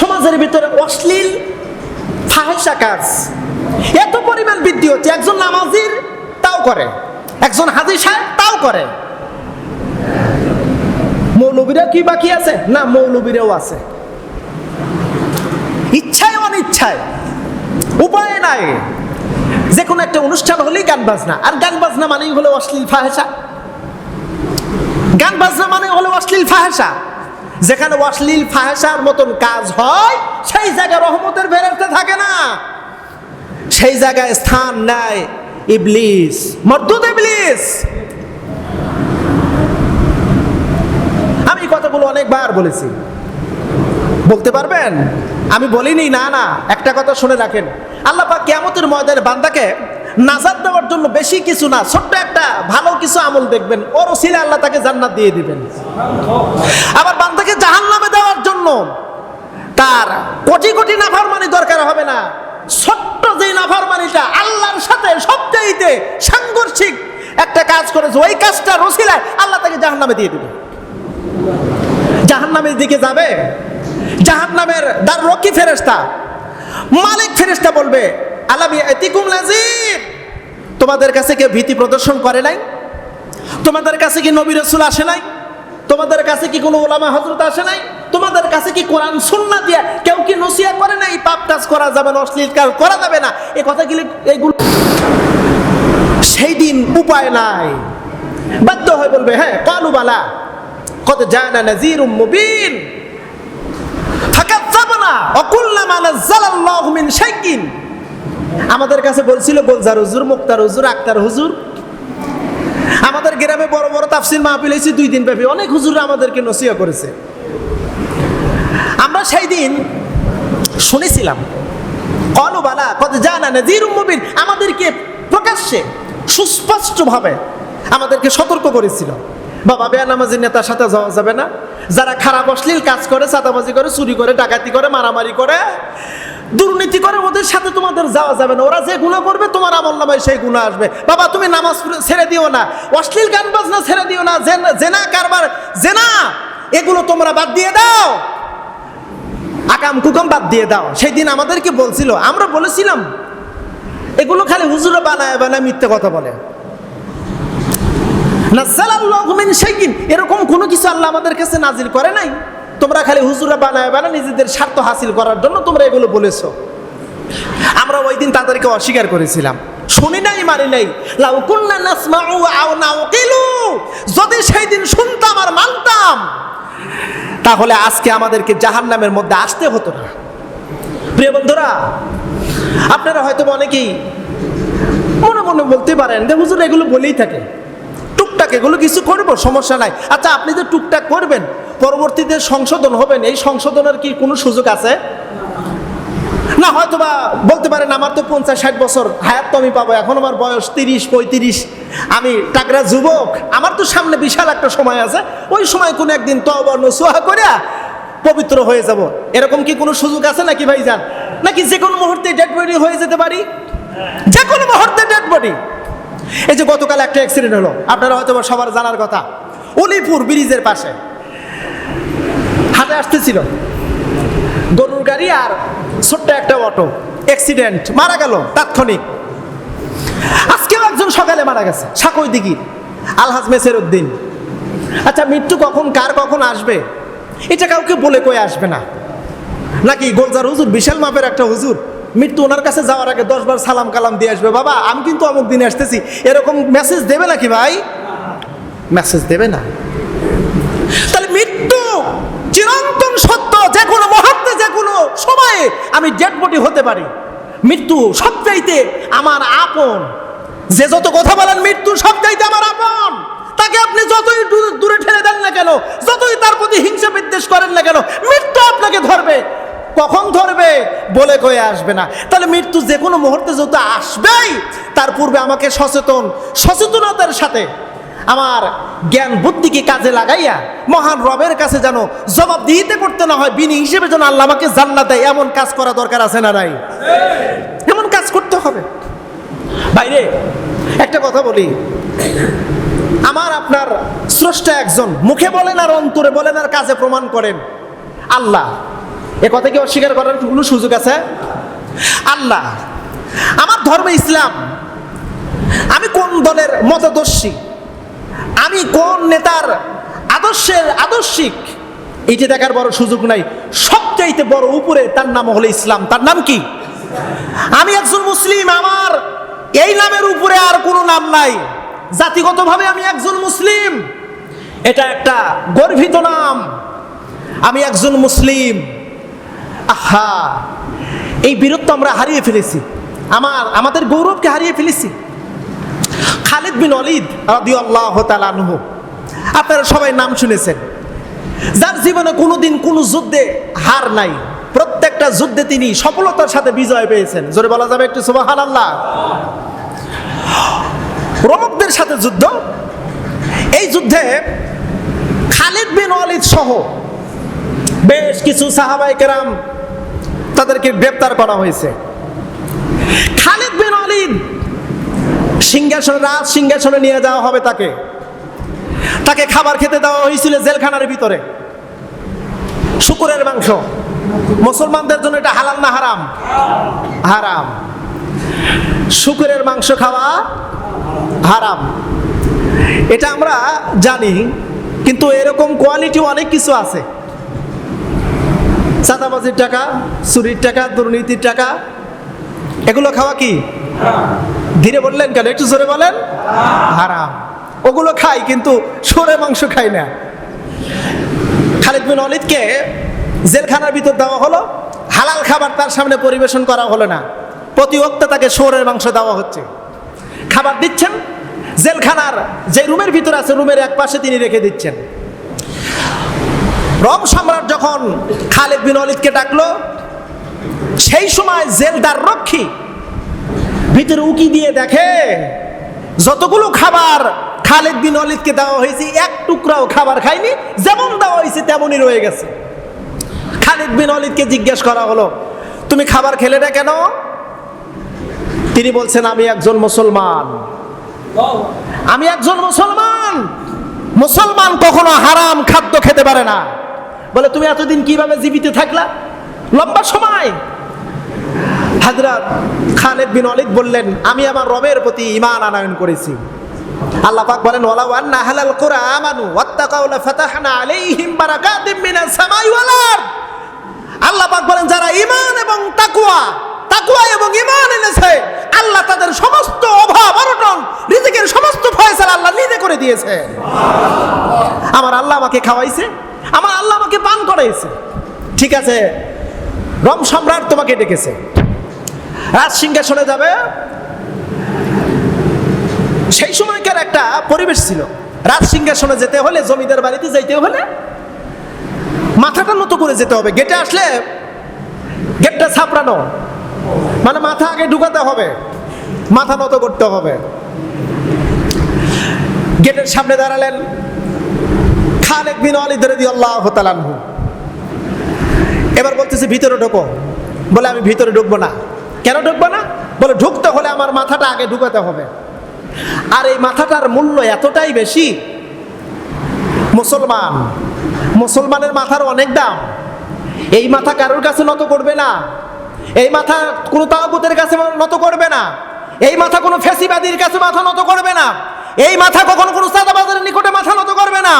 সমাজের ভিতরে অশ্লীল ফাহেসা কাজ। এত পরিমাণ বৃদ্ধি হচ্ছে, একজন নামাজির তাও করে, একজন হাজি সাহেব তাও করে। মৌলবীরা কি বাকি আছে? না, মৌলবীরাও আছে। ইচ্ছায় অনিচ্ছায়, উপায় নাই। যে কোনো একটা অনুষ্ঠান হলেই গান বাজনা। আর গান বাজনা মানেই হলো অশ্লীল ফাহেসা গান বাজনা মানে হলো অশ্লীল ফাহেসা যেখানে অশ্লীল ফাহেসার মতন কাজ হয়, সেই জায়গায় রহমতের বেরোতে থাকে না। সেই জায়গায় স্থান নেয় ইবলিস, মর্দুদ ইবলিস। আমি কথাগুলো অনেকবার বলেছি। বলতে পারবেন? আমি বলিনি, না না, একটা কথা শুনে রাখেন। আল্লাহ পাক কিয়ামতের ময়দানে বান্দাকে নাজাত দেওয়ার জন্য বেশি কিছু না, ছোট্ট একটা ভালো কিছু আমল দেখবেন। ওর ওসিলে আল্লাহ তাকে জান্নাত দিয়ে দিবেন। আবার বান্দাকে জাহান্নামে দেওয়ার জন্য তার কোটি কোটি নাফরমানি দরকার হবে না। ছোট্ট যে নাফরমানিটা আল্লাহর সাথে সবচাইতে সাংঘর্ষিক একটা কাজ করেছে, ওই কাজটা রসিলায় আল্লাহ তাকে জাহান্নামে দিয়ে দিবে। জাহান্নামের দিকে যাবে। জাহান্নামের দার রকি ফেরেস্তা মালিক ফেরেস্তা বলবে আলামি এতিকুম নাজির তোমাদের কাছে কেউ ভীতি প্রদর্শন করে নাই? তোমাদের কাছে কি নবী রসুল আসে নাই? তোমাদের কাছে কি কোনো ওলামা হজরত আসে নাই? তোমাদের কাছে কি কোরআন সুন্না দিয়া কেউ কি নসিয়া করে নাই? পাপ কাজ করা যাবে না, অশ্লীল কাজ করা যাবে না? এই কথাগুলি এইগুলো? সেই দিন উপায় নাই। বাধ্য হয়ে বলবে হ্যাঁ কালু বালা কত জানা না নাজির মুবিন আমাদের কাছে বলছিল, গোলজার হুজুর, মুক্তার হুজুর, আক্তার হুজুর আমাদের গ্রামে বড় বড় তাফসির মাহফিল হয়েছে দুই দিন ব্যাপী। অনেক হুজুর আমাদেরকে নসিয়া করেছে। আমরা সেই দিন শুনেছিলাম, কলু বালা কত জানা নাজির মুবিন। আমাদেরকে প্রকাশ্যে, সুস্পষ্টভাবে আমাদেরকে সতর্ক করেছিল। বাবা, বেয়ানামাজির নেতার সাথে যাওয়া যাবে না। যারা খারাপ, অশ্লীল কাজ করে, চাঁদাবাজি করে, চুরি করে, ডাকাতি করে, মারামারি করে, দুর্নীতি করে, ওদের তোমাদের যাওয়া যাবে না। ওরা যে গুণা করবে, তোমার আমল নামায় সেই গুণা আসবে। বাবা, তুমি নামাজ ছেড়ে দিও না। অশ্লীল গান বাজনা ছেড়ে দিও না। জেনা কারবার, জেনা, এগুলো তোমরা বাদ দিয়ে দাও। আকাম কুকাম বাদ দিয়ে দাও। সেই দিন আমাদেরকে বলছিল, আমরা বলেছিলাম, এগুলো খালি হুজুরে বানায় বানায় মিথ্যে কথা বলে। এরকম কোনো কিছু আল্লাহ আমাদের কাছে নাজিল করে নাই। তোমরা খালি হুজুরা বানায় বানায় নিজেদের স্বার্থ হাসিল করার জন্য তোমরা এগুলো বলেছ। আমরা ওই দিন তাদেরকে অস্বীকার করেছিলাম। শুনি নাই মানি নাই। লাউ কুন্না আও নাউকিলু। যদি সেই দিন শুনতাম আর মানতাম, তাহলে আজকে আমাদেরকে জাহান্নামের মধ্যে আসতে হতো না। প্রিয় বন্ধুরা, আপনারা হয়তো অনেকেই মনে মনে বলতে পারেন যে, হুজুর, এগুলো বলেই থাকে। টুকটাক এগুলো কিছু করব, সমস্যা নাই। আচ্ছা আপনি যে টুকটাক করবেন, পরবর্তীতে সংশোধন হবেন। এই সংশোধনের কি কোনো সুযোগ আছে? না হয়তো বা বলতে পারেন আমার তো পঞ্চাশ, ষাট বছর হায়াত তো আমি পাবো। এখন আমার বয়স তিরিশ, পঁয়ত্রিশ। আমি টাকরা যুবক। আমার তো সামনে বিশাল একটা সময় আছে। ওই সময় কোনো একদিন তবর্ণ সোহা করে পবিত্র হয়ে যাব। এরকম কি কোনো সুযোগ আছে নাকি ভাই যান নাকি যে কোনো মুহূর্তে ডেড বডি হয়ে যেতে পারি? যে কোনো মুহূর্তে ডেড বডি এই যে গতকাল একটা অ্যাক্সিডেন্ট হলো। আপনারা হয়তো সবার জানার কথা। উলিপুর ব্রিজের পাশে। হাতে আসতেছিল। গরুর গাড়ি আর ছোট্ট একটা অটো। অ্যাক্সিডেন্ট মারা গেল, তাৎক্ষণিক। আজকেও একজন সকালে মারা গেছে, সাকই দিঘির আলহাজ মেসের উদ্দিন আচ্ছা মৃত্যু কখন, কার কখন আসবে? এটা কাউকে বলে কয়ে আসবে না। নাকি গোলজার হুজুর, বিশাল মাপের একটা হুজুর, মৃত্যু ওনার কাছে যাওয়ার আগে দশবার সালাম কালাম দিয়ে আসবে, বাবা, আমি কিন্তু অমুক দিনে আসতেছি। এরকম মেসেজ দেবে নাকি ভাই? মেসেজ দেবে না তাহলে মৃত্যু চিরন্তন সত্য যে কোনো মুহূর্তে যে কোনো সময়ে আমি হতে পারি। মৃত্যু সবচাইতে আমার আপন। যে যত কথা বলেন, মৃত্যু সবচাইতে আমার আপন। তাকে আপনি যতই দূরে ঠেলে দেন না কেন, যতই তার প্রতি হিংসা বিদ্বেষ করেন না কেন, মৃত্যু আপনাকে ধরবে। কখন ধরবে? বলে কয়ে আসবে না। তাহলে মৃত্যু যে কোনো মুহূর্তে যত আসবেই, তার পূর্বে আমাকে সচেতন, সচেতনতার সাথে আমার জ্ঞান বুদ্ধিকে কাজে লাগাইয়া মহান রবের কাছে যেন জবাব দিতে করতে না হয়, বিনি হিসেবে যেন আল্লাহ আমাকে জান্নাত দেয়, এমন কাজ করা দরকার আছে না নাই? এমন কাজ করতে হবে। বাইরে, একটা কথা বলি। আমার, আপনার স্রষ্টা একজন, মুখে বলেন আর অন্তরে বলেন আর কাজে প্রমাণ করেন। আল্লাহ, এ কথা কি অস্বীকার করার কোনো সুযোগ আছে? আল্লাহ, আমার ধর্ম ইসলাম, আমি কোন দলের মতাদর্শী? আমি কোন নেতার আদর্শের আদর্শিক? এইটা দেখার বড় সুযোগ নাই। সবচাইতে বড় উপরে তার নাম হলো ইসলাম। তার নাম কি? আমি একজন মুসলিম, আমার এই নামের উপরে আর কোনো নাম নাই। জাতিগতভাবে আমি একজন মুসলিম। এটা একটা গর্বিত নাম। আমি একজন মুসলিম। আহা! এই বীরত্ব আমরা হারিয়ে ফেলেছি। আমার, আমাদের গৌরবকে হারিয়ে ফেলেছি। খালিদ বিন অলিদ রাদিয়াল্লাহু তাআলা আনহু। আপনারা সবাই নাম শুনেছেন। যার জীবনে কোনোদিন কোনো যুদ্ধে হার নাই। প্রত্যেকটা যুদ্ধে তিনি সফলতার সাথে বিজয় পেয়েছেন। জোরে বলা যাবে একটু সুবহানাল্লাহ। রোমকদের সাথে যুদ্ধ। এই যুদ্ধে খালিদ বিন অলিদ সহ বেশ কিছু সাহাবাই কেরাম তাদেরকে গ্রেপ্তার করা হয়েছে। খালিদ বিন অলিদ সিংহাসনে, রাজ সিংহাসনে নিয়ে যাওয়া হবে তাকে। তাকে খাবার খেতে দেওয়া হয়েছিল জেলখানার ভিতরে। শুকুরের মাংস। মুসলমানদের জন্য এটা হালাল না হারাম? হারাম। শুকুরের মাংস খাওয়া হারাম। এটা আমরা জানি, কিন্তু এরকম কোয়ালিটি অনেক কিছু আছে। চাঁদাবাজির টাকা, চুরির টাকা, দুর্নীতির টাকা, এগুলো খাওয়া কি? ধীরে বললেন কেন? একটু জোরে বলেন। হারাম। ওগুলো খাই কিন্তু সরে মাংস খাই না। খালিদ বিন অলিদকে জেলখানার ভিতর দেওয়া হলো। হালাল খাবার তার সামনে পরিবেশন করা হলো না। প্রতি ওক্তে তাকে শোরের মাংস দেওয়া হচ্ছে। খাবার দিচ্ছেন। জেলখানার যে রুমের ভিতর আছে রুমের এক পাশে তিনি রেখে দিচ্ছেন। রম সম্রাট যখন খালিদ বিন অলিদকে ডাকলো সেই সময় জেলদার রক্ষী ভিতরে উকি দিয়ে দেখে যতগুলো খাবার খালিদ বিন অলিদকে দেওয়া হয়েছে এক টুকরাও খাবার খায়নি যেমন দেওয়া হয়েছে তেমনই রয়ে গেছে। খালিদ বিন অলিদকে জিজ্ঞেস করা হলো তুমি খাবার খেলে না কেন? তিনি বলছেন আমি একজন মুসলমান। আমি একজন মুসলমান? মুসলমান কখনো হারাম খাদ্য খেতে পারে না। বলে তুমি এতদিন কীভাবে জীবিত থাকলা? লম্বা সময়। হাজরাত খালেদ বিন অলিদ বললেন, আমি আমার রবের প্রতি ইমান আনায়ন করেছি। আল্লাহ পাক বলেন ওয়ালা ওয়ান্না হালাল কুরা আমানু ওয়াত্তাকাউ লাফাতাহনা আলাইহিম বারাকাতিম মিনাস সামাই ওয়াল আরদ। আল্লাহ পাক বলেন, যারা ঈমান এবং তাকওয়া তাকওয়া এবং ঈমান এনেছে, আল্লাহ তাদের সমস্ত অভাব অনটন, রিজিকের সমস্ত ফয়সালা আল্লাহ নিজে করে দিয়েছে। আমার আল্লাহ আমাকে খাওয়াইছে, আমার আল্লাহ আমাকে পান করাইছে। ঠিক আছে, রম সম্রাট তোমাকে ডেকেছে। রাজ সিংহাসনে যাবে। সেই সময়কার একটা পরিবেশ ছিল। রাজ সিংহাসনে যেতে হলে, জমিদার বাড়িতে যাইতে হলে মাথাটা নত করে যেতে হবে। গেটে আসলে গেটটা ছাপড়ানো। মানে মাথা আগে ঢুকাতে হবে। মাথা নত করতে হবে। গেটের সামনে দাঁড়ালেন খালেক বিন আলী ধরে দিয়ে আল্লাহ তালানহু এবার বলতেছে, ভিতরে ঢোকো। বলে, আমি ভিতরে ঢুকবো না। কেন ঢুকবো না? বলে, ঢুকতে হলে আমার মাথাটা আগে ঢুকাতে হবে। আর এই মাথাটার মূল্য এতটাই বেশি, মুসলমান, মুসলমানের মাথার অনেক দাম। এই মাথা কারোর কাছে নত করবে না? এই মাথা কোনো তাগুতের কাছে নত করবে না? এই মাথা কোনো ফেসিবাদীর কাছে মাথা নত করবে না? এই মাথা কখনো কোনো সাদাবাজারের নিকটে মাথা নত করবে না?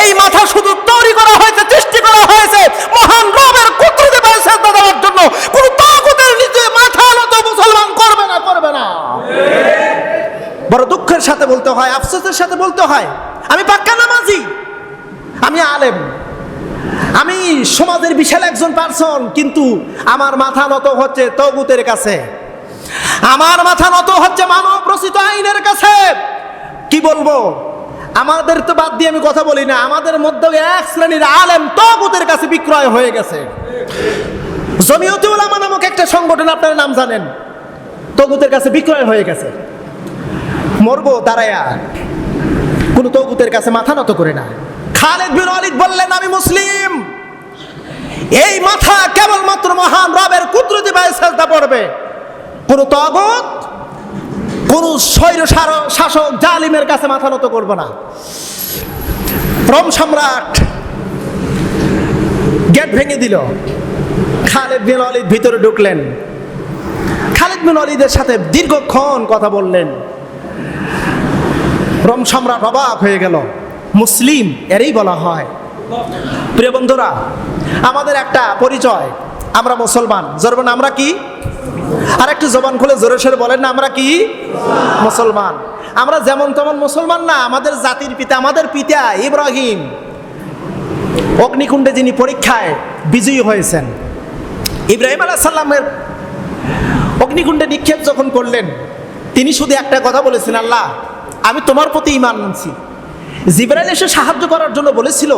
এই মাথা শুধু তৈরি করা হয়েছে, সৃষ্টি করা হয়েছে, মহান রবের কুত্রতে সেজদা দেওয়ার জন্য। কোনো তাগুতের নিচে মাথা নত মুসলমান করবে না করবে না বড় দুঃখের সাথে বলতে হয়, আফসোসের সাথে বলতে হয়, আমি পাক্কা নামাজি, আমি আলেম, আমি সমাজের বিশাল একজন পার্সন কিন্তু আমার মাথা নত হচ্ছে তগুতের কাছে। আমার মাথা নত হচ্ছে মানব রচিত আইনের কাছে। কি বলব? আমাদের তো বাদ দিয়ে আমি কথা বলি না, আমাদের মধ্যে এক শ্রেণির আলেম তগুতের কাছে বিক্রয় হয়ে গেছে। জমিয়তে উলামা নামক একটা সংগঠন, আপনার নাম জানেন, তগুতের কাছে বিক্রয় হয়ে গেছে। মরবো, দাঁড়ায়া। কোন তগুতের কাছে মাথা নত করে না। খালেদ বিন ওয়ালিদ বললেন, আমি মুসলিম। এই মাথা কেবলমাত্র মহান রবের কুদরতি পায়ে সেজদা পড়বে। কোন তগত কোন স্বৈর শাসক জালিমের কাছে মাথা নত করব না। রোম সম্রাট গেট ভেঙে দিল। খালেদ বিন অলিদ ভিতরে ঢুকলেন। খালেদ বিন অলিদের সাথে দীর্ঘক্ষণ কথা বললেন। রোম সম্রাট অবাক হয়ে গেল। মুসলিম এরই বলা হয়। প্রিয় বন্ধুরা, আমাদের একটা পরিচয়। আমরা মুসলমান। জরবেন আমরা কি? আর একটু জবান খুলে জোরে সরে বলেন না, আমরা কি? মুসলমান। আমরা যেমন তেমন মুসলমান না, আমাদের জাতির পিতা, আমাদের পিতা ইব্রাহিম। অগ্নিকুণ্ডে যিনি পরীক্ষায় বিজয়ী হয়েছেন, ইব্রাহিম আলাহ সাল্লামের অগ্নিকুণ্ডে নিক্ষেপ যখন করলেন, তিনি শুধু একটা কথা বলেছেন, আল্লাহ আমি তোমার প্রতি ইমান আনছি। জিব্রাইল এসে সাহায্য করার জন্য বলেছিল,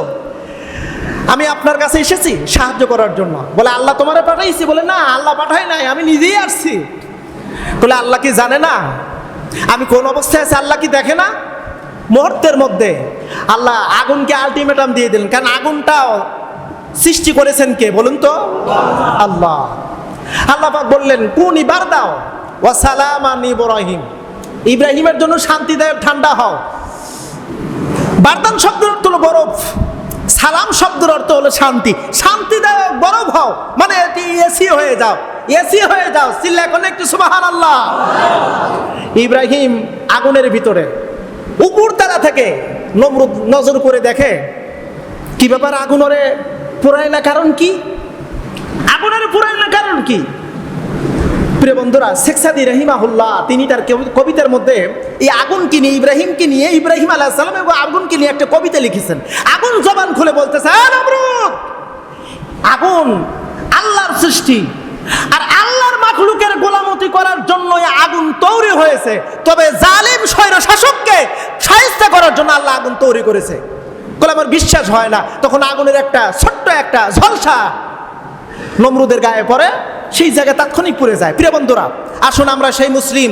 আমি আপনার কাছে এসেছি সাহায্য করার জন্য। বলে, আল্লাহ তোমারে পাঠাইছি। বলে, না, আল্লাহ পাঠাই নাই, আমি নিজেই আসছি। বলে, আল্লাহ কি জানে না? আমি কোন অবস্থায় আছি, আল্লাহ কি দেখে না? মুহূর্তের মধ্যে আল্লাহ আগুনকে আলটিমেটাম দিয়ে দিলেন। কারণ আগুনটাও সৃষ্টি করেছেন কে, বলুন তো? আল্লাহ। আল্লাহ বললেন, কোন ইবার দাও ওয়া সালামান ইব্রাহিম। ইব্রাহিমের জন্য শান্তিদায়ক ঠান্ডা হও। বারদান শব্দের অর্থ হলো বরফ। সালাম শব্দের অর্থ হলো শান্তি। শান্তিদায়ক বরফ হও। মানে এটি এসি হয়ে যাও। এসি হয়ে যাও। চিল্লা এখন একটু সুবাহান আল্লাহ ইব্রাহিম আগুনের ভিতরে উপর তারা থেকে নজর করে দেখে, কি ব্যাপার আগুনরে পুরাই না কারণ কি? আগুনের পুরাই না কারণ কি? প্রিয় বন্ধুরা শেখসাদি রহিমাহুল্লাহ, তিনি তার কবিতার মধ্যে এই আগুনকে নিয়ে, ইব্রাহিমকে নিয়ে, ইব্রাহিম আলাহ সালাম এবং আগুনকে নিয়ে একটা কবিতা লিখেছেন। আগুন জবান খুলে বলতেছে আগুন আল্লাহর সৃষ্টি। আর আল্লাহর মাখলুকের গোলামতি করার জন্য আগুন তৈরি হয়েছে। তবে জালিম স্বৈর শাসককে সাহিস্তা করার জন্য আল্লাহ আগুন তৈরি করেছে। বলে আমার বিশ্বাস হয় না, তখন আগুনের একটা ছোট্ট একটা ঝলসা নমরুদের গায়ে পড়ে। সেই জায়গায় তাৎক্ষণিক পড়ে যায়। প্রিয় বন্ধুরা, আসুন আমরা সেই মুসলিম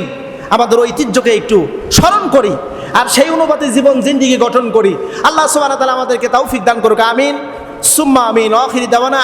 আমাদের ঐতিহ্যকে একটু স্মরণ করি আর সেই অনুপাতে জীবন, জিন্দিগি গঠন করি। আল্লাহ সুবাহ আমাদেরকে তৌফিক দান করুক, আমিন। সুম্মা আমিন অখিরি দেওয়ানা।